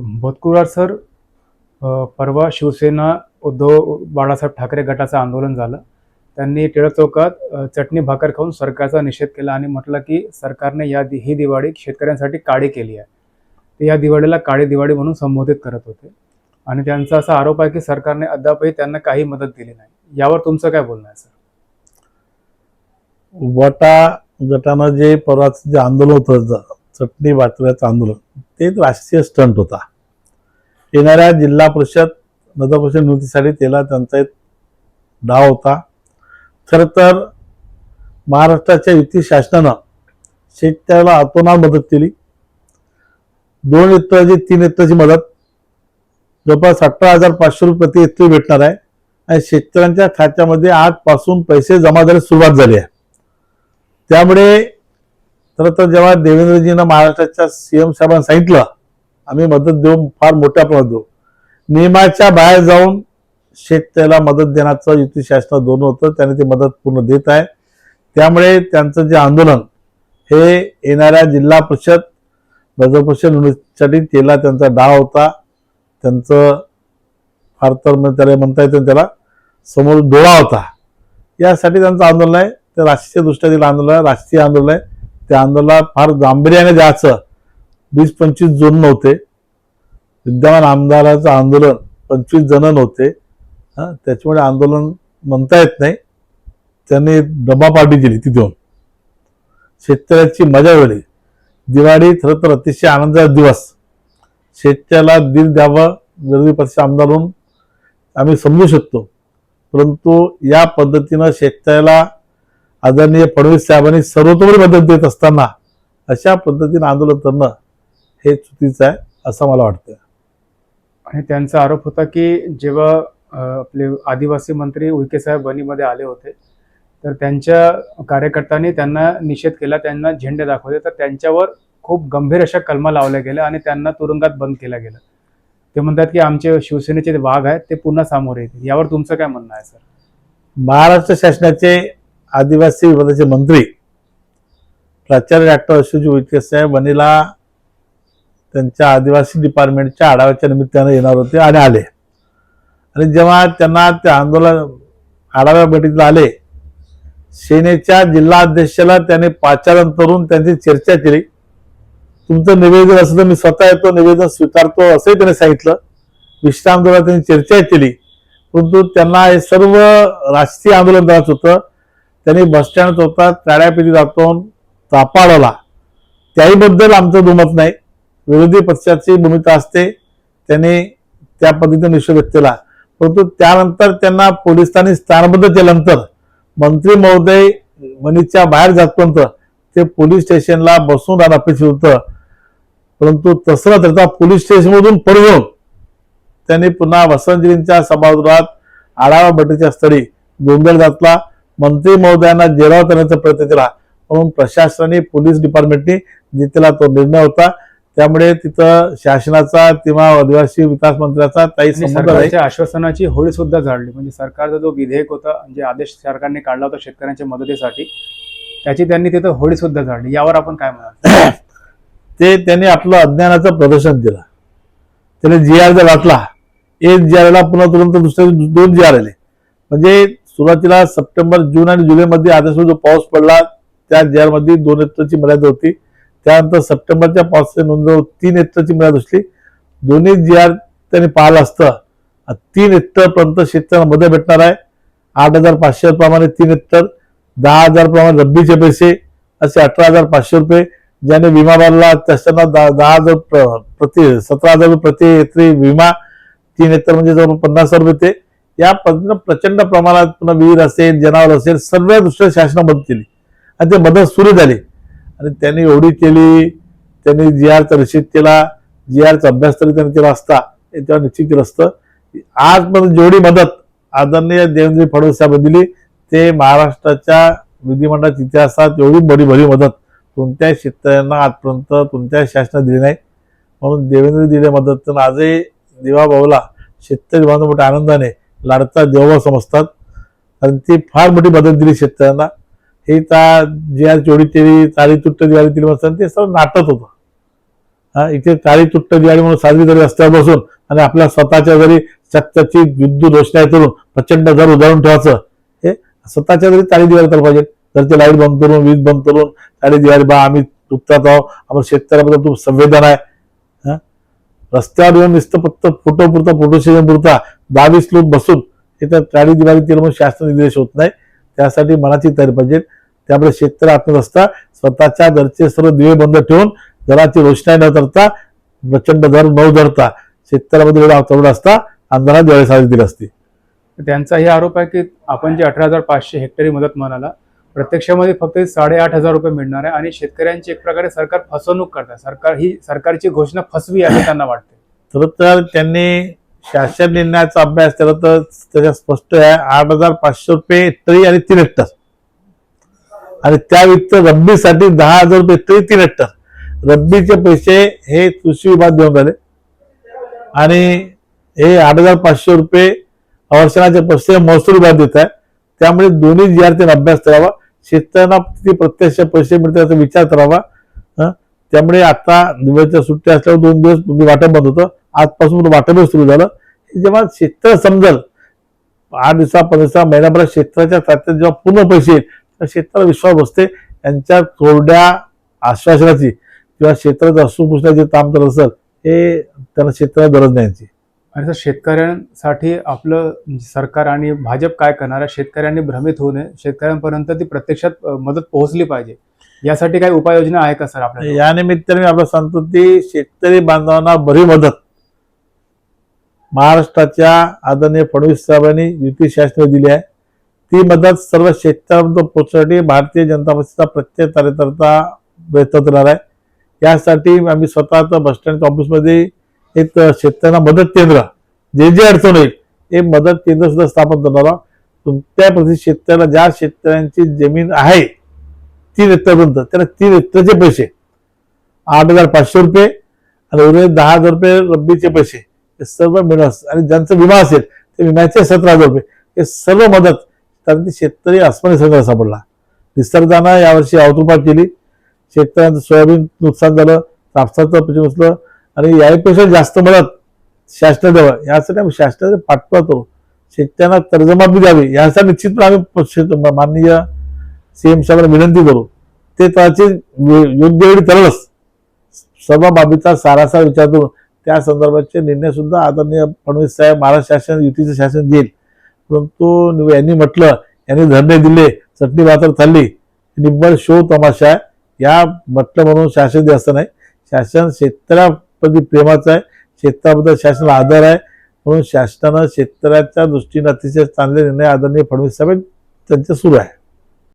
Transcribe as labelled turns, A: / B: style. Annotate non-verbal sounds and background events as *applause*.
A: भोतकुळा sir परवा शिवसेना उद्धव बाळासाहेब ठाकरे गटाचं आंदोलन झालं. त्यांनी टिळक चौकात चटणी भाकर खाऊन सरकारचा निषेध केला आणि म्हटलं की सरकारने या दि- ही दिवाळी शेतकऱ्यांसाठी काळी केली आहे. ते या दिवाळीला काळी दिवाळी म्हणून संबोधित करत होते. आणि त्यांचा असा आरोप आहे की सरकारने अद्यापही त्यांना काही मदत दिली नाही. यावर तुमचं काय बोलणं आहे सर?
B: वटा गटानं जे परवाचं जे आंदोलन होतं चटणी भाकऱ्याचं आंदोलन ते एक राष्ट्रीय स्टंट होता. येणाऱ्या जिल्हा परिषद नगर परिषद निवडणुकीसाठी त्याला त्यांचा एक डाव होता. खरं तर महाराष्ट्राच्या युती शासनानं शेतकऱ्याला अतोनात मदत केली. दोन हेक्टरची तीन हेक्टरची मदत. जवळपास अठरा हजार पाचशे रुपये प्रति हेक्टर भेटणार आहे. आणि शेतकऱ्यांच्या खात्यामध्ये आजपासून पैसे जमा झाल्यास सुरुवात झाली आहे. त्यामुळे खरं तर जेव्हा देवेंद्रजींना महाराष्ट्राच्या सीएम साहेबांना सांगितलं आम्ही मदत देऊ फार मोठ्या प्रमाणात देऊ. नियमाच्या बाहेर जाऊन शेतकऱ्याला मदत देण्याचं युती शासनात दोन होतं त्याने ती मदत पूर्ण देत आहे. त्यामुळे त्यांचं जे आंदोलन हे येणाऱ्या जिल्हा परिषद नगर परिषद निवडणुकीसाठी केला त्यांचा डाव होता. त्यांचं फार तर म्हणजे त्याला म्हणता येतं त्याला समोर डोळा होता. यासाठी त्यांचं आंदोलन आहे. ते राष्ट्रीय दृष्ट्या दिलं आंदोलन आहे राष्ट्रीय आंदोलन आहे. त्या आंदोलनात फार गांभीर्याने द्यायचं वीस पंचवीस जण नव्हते. विद्यमान आमदाराचं आंदोलन पंचवीस जण नव्हते. त्याच्यामुळे आंदोलन म्हणता येत नाही. त्यांनी डबा पार्टी केली तिथून. शेतकऱ्याची मजा वेळी दिवाळी खरं तर अतिशय आनंदाचा दिवस. शेतकऱ्याला दिल द्यावं विरोधी पक्ष आमदार म्हणून आम्ही समजू शकतो. परंतु या पद्धतीनं शेतकऱ्याला आदरणीय फडणवीस साहेबांनी सर्वतोपरी मदत देत असताना अशा पद्धतीनं आंदोलन करणं हे चुकीचं आहे असं मला वाटतं
A: आणि त्यांचा आरोप होता की जेव्हा आपले आदिवासी मंत्री उईके साहेब बनीमध्ये आले होते तर त्यांच्या कार्यकर्त्यांनी त्यांना निषेध केला त्यांना झेंडे दाखवले तर त्यांच्यावर खूप गंभीर अशा कलमा लावल्या गेल्या आणि त्यांना तुरुंगात बंद केलं गेलं ते म्हणतात की आमचे शिवसेनेचे जे वाघ आहेत ते पुन्हा समोर येतील. यावर तुमचं काय म्हणणं आहे सर?
B: महाराष्ट्र शासनाचे आदिवासी विभागाचे मंत्री प्राचार्य डॉक्टर अशोकजी उईके साहेब वनीला त्यांच्या आदिवासी डिपार्टमेंटच्या आढाव्याच्या निमित्तानं येणार होते आणि आले. आणि जेव्हा त्यांना त्या आंदोलन आढाव्या बैठकीला आले सेनेच्या जिल्हा अध्यक्षाला त्याने पाचारण करून त्यांची चर्चा केली. तुमचं निवेदन असं तर मी स्वतः येतो निवेदन स्वीकारतो असंही त्याने सांगितलं. विश्राम त्यांनी चर्चा केली. परंतु त्यांना हे सर्व राष्ट्रीय आंदोलन करायचं होतं. त्यांनी बसस्टँड होता काड्यापिटी जातो तापाडवला. त्याहीबद्दल आमचं दुमत नाही. विरोधी पक्षाची भूमिका असते. त्यांनी त्या पद्धतीने निषेध व्यक्त केला. परंतु त्यानंतर त्यांना पोलिसांनी स्थानबद्ध केल्यानंतर मंत्री महोदय मनीच्या बाहेर जातपर्यंत ते पोलीस स्टेशनला बसून राहणं अपेक्षित होतं. परंतु तसं त्याचा पोलीस स्टेशनमधून पळवून त्यांनी पुन्हा वसंतजींच्या सभागृहात आढावा बैठकीच्या स्थळी गोंधळ घातला. मंत्री महोदयांना जेराव करण्याचा प्रयत्न केला. म्हणून प्रशासनाने पोलीस डिपार्टमेंटने घेतलेला तो निर्णय होता त्यामुळे तिथं शासनाचा किंवा आदिवासी विकास मंत्र्याचा काही
A: सरकारच्या आश्वासनाची होळी सुद्धा जाळली म्हणजे सरकारचा जो विधेयक होता जे आदेश सरकारने काढला होता शेतकऱ्यांच्या मदतीसाठी त्याची त्यांनी तिथं होळी सुद्धा जाळली यावर आपण काय म्हणाल? *coughs*
B: ते त्यांनी आपलं अज्ञानाचं प्रदर्शन केलं त्याने जी आर जर घातला एक जी आरला पुन्हा तुरंत दिवशी दोन जी आर आले. म्हणजे सुरुवातीला सप्टेंबर जून आणि जुलैमध्ये आदेश जो पाऊस पडला त्या जी दोन हेक्टरची मर्यादा होती. त्यानंतर सप्टेंबरच्या पावसाच्या नोंद तीन हेक्टरची मर्यादा असली दोन्ही जी आर त्यांनी पाहिलं असतं. तीन हेक्टरपर्यंत शेतकऱ्यांना मदत भेटणार आहे. आठ हजार पाचशे प्रमाणे तीन हेक्टर दहा हजार प्रमाणे रब्बीचे पैसे असे अठरा हजार पाचशे रुपये ज्याने विमा भरला त्याच्याना दहा दहा हजार प्र- प्रति सतरा हजार रुपये प्रति एकरी विमा तीन एकर म्हणजे जवळ पन्नास हजार रुपये ते या पद्धतीनं प्रचंड प्रमाणात पुन्हा विहीर असेल जनावर असेल सर्व दुसऱ्या शासनानं मदत केली. आणि ते मदत सुरू झाली. आणि त्यांनी एवढी केली त्यांनी जी आरचा निश्चित केला जी आरचा अभ्यास तरी त्यांनी केला असता याच्यावर निश्चित केलं असतं. आजपर्यंत जेवढी मदत आदरणीय देवेंद्र फडणवीस साहेबांनी दिली ते महाराष्ट्राच्या विधिमंडळाच्या इतिहासात एवढी बरी भरी मदत कोणत्याही शेतकऱ्यांना आजपर्यंत कोणत्याही शासनाने दिली नाही. म्हणून देवेंद्र दिले मदत. तर आजही दिवा भाऊला शेतकरी बांधव मोठ्या आनंदाने लाडता देवा समजतात. कारण ती फार मोठी मदत दिली शेतकऱ्यांना. हे त्या जे चोरी तेरी तारी तुट्ट दिवाळी दिली म्हणतात ते सर्व नाटत होतं. हा, इथे तारी तुट्ट दिवाळी म्हणून साजरी जरी रस्त्यावर बसून आणि आपल्या स्वतःच्या घरी सत्याची विद्युत रोषणाई करून प्रचंड घर उधळून ठेवायचं हे स्वतःच्या घरी ताळी दिवाळी करायला पाहिजे. घरचे लाइट बंद करून वीज बंद करून ताळी दिवाळी बा आम्ही दुखतात आहोत आम्हाला शेतकऱ्याबद्दल खूप संवेदन आहे. रस्त्यावर येऊन नुसतं फक्त फोटो पुरता फोटो सेशन पुरता दहा वीस लोक बसून इथं ताळी दिवाळी केलं म्हणून शास्त्र निर्देश होत नाही. त्यासाठी मनाची तयारी पाहिजे. त्यामुळे शेतकरी आत्महत्या असता स्वतःच्या घरचे सर्व दिवे बंद ठेवून घराची रोषणाई न करता प्रचंड दर न धरता शेतकऱ्यामध्ये एवढा तेवढा असता अंधारात दिवाळी साजरी दिली असती.
A: त्यांचाही आरोप आहे की आपण जे अठरा हजार पाचशे हेक्टरी मदत म्हणाला प्रत्यक्षामध्ये फक्त साडेआठ हजार रुपये मिळणार आहे आणि शेतकऱ्यांची एक प्रकारे सरकार फसवणूक करत आहे सरकार ही सरकारची घोषणा फसवी आहे त्यांना वाटते
B: तर तर त्यांनी शासन निर्णयाचा अभ्यास केला तर त्याच्यात स्पष्ट आहे आठ हजार पाचशे रुपये तरी आणि तीन हेक्टर. आणि त्या व्यतिरिक्त रब्बीसाठी दहा हजार रुपये तरी तीन हेक्टर. रब्बीचे पैसे हे कृषी विभाग देऊन राहिले. आणि हे आठ हजार पाचशे रुपये अवर्षणाचे पैसे महसूल विभाग देत आहे. त्यामुळे दोन्ही विद्यार्थ्यांनी अभ्यास करावा. शेतकऱ्यांना किती प्रत्यक्ष पैसे मिळतात याचा विचार करावा. हं? त्यामुळे आता दिवाळीच्या सुट्ट्या असल्यावर दोन दिवस तुम्ही वाटप बंद होतं. आजपासून वाटपच सुरू झालं. जेव्हा शेतकरी समजल आठ दिवसा पंधरा दिवसा महिन्याभरात शेतकऱ्याच्या खात्यात जेव्हा पूर्ण पैसे येईल तर शेतकऱ्याला विश्वास बसते. यांच्या कोरड्या आश्वासनाची किंवा शेतकऱ्याचं असून पुसण्याचे काम करत असेल हे त्यांना शेतकऱ्याला गरज नाही
A: आणि सर शेतकऱ्यांसाठी आपलं सरकार आणि भाजप काय करणार आहे? शेतकऱ्यांनी भ्रमित होऊ नये. शेतकऱ्यांपर्यंत ती प्रत्यक्षात मदत पोहोचली पाहिजे. यासाठी काही उपाययोजना आहे का सर आपल्या
B: या निमित्ताने मी आपलं सांगतो की शेतकरी बांधवांना बरी मदत. महाराष्ट्राच्या आदरणीय फडणवीस साहेबांनी युती शासनाने दिली आहे. ती मदत सर्व शेतकऱ्यांपर्यंत पोहोचण्यासाठी भारतीय जनता पक्षाचा प्रत्येक कार्यकर्ता प्रयत्न करणार आहे. यासाठी आम्ही स्वतः बस स्टँड ऑफिसमध्ये एक शेतकऱ्यांना मदत केंद्र. जे जे अडचण होईल हे मदत केंद्र सुद्धा स्थापन करणार आहोत. तुमच्या प्रति शेतकऱ्याला ज्या शेतकऱ्यांची जमीन आहे तीन हेक्टरपर्यंत त्याला तीन हेक्टरचे पैसे. आठ हजार पाचशे रुपये आणि उर्वरित दहा हजार रुपये रब्बीचे पैसे. हे सर्व मिळणार आणि ज्यांचा विमा असेल ते विम्याचे सतरा हजार रुपये. हे सर्व मदत कारण ती शेतकरी आसमानी संघ सापडला. निसर्गानं यावर्षी अवतृपात केली. शेतकऱ्यांचं सोयाबीन नुकसान झालं कापसाचं पीक नसलं आणि यापेक्षा जास्त मदत शासना द्यावं यासाठी आम्ही शासनाचे पाठवतो. शेतकऱ्यांना कर्जमाफी द्यावी यासाठी निश्चितपणे आम्ही माननीय सीएम साहेबांना विनंती करू. ते त्याची योग्य वेळी तरच सर्व बाबीचा सारासार विचार करून त्या संदर्भाचे निर्णय सुद्धा आदरणीय फडणवीस साहेब महाराष्ट्र शासन युतीचं शासन देईल. परंतु यांनी म्हटलं यांनी धरणे दिले चटणी भाकर थाली निब्बळ शो तमाशा आहे. या म्हटलं म्हणून शासन दे असं नाही. शासन शेतकऱ्याप्रती प्रेमाचं आहे. शेतकऱ्याबद्दल शासनाला आदर आहे. म्हणून शासनानं शेतकऱ्याच्या दृष्टीने अतिशय चांगले निर्णय आदरणीय फडणवीस साहेब त्यांचे सुरू आहे.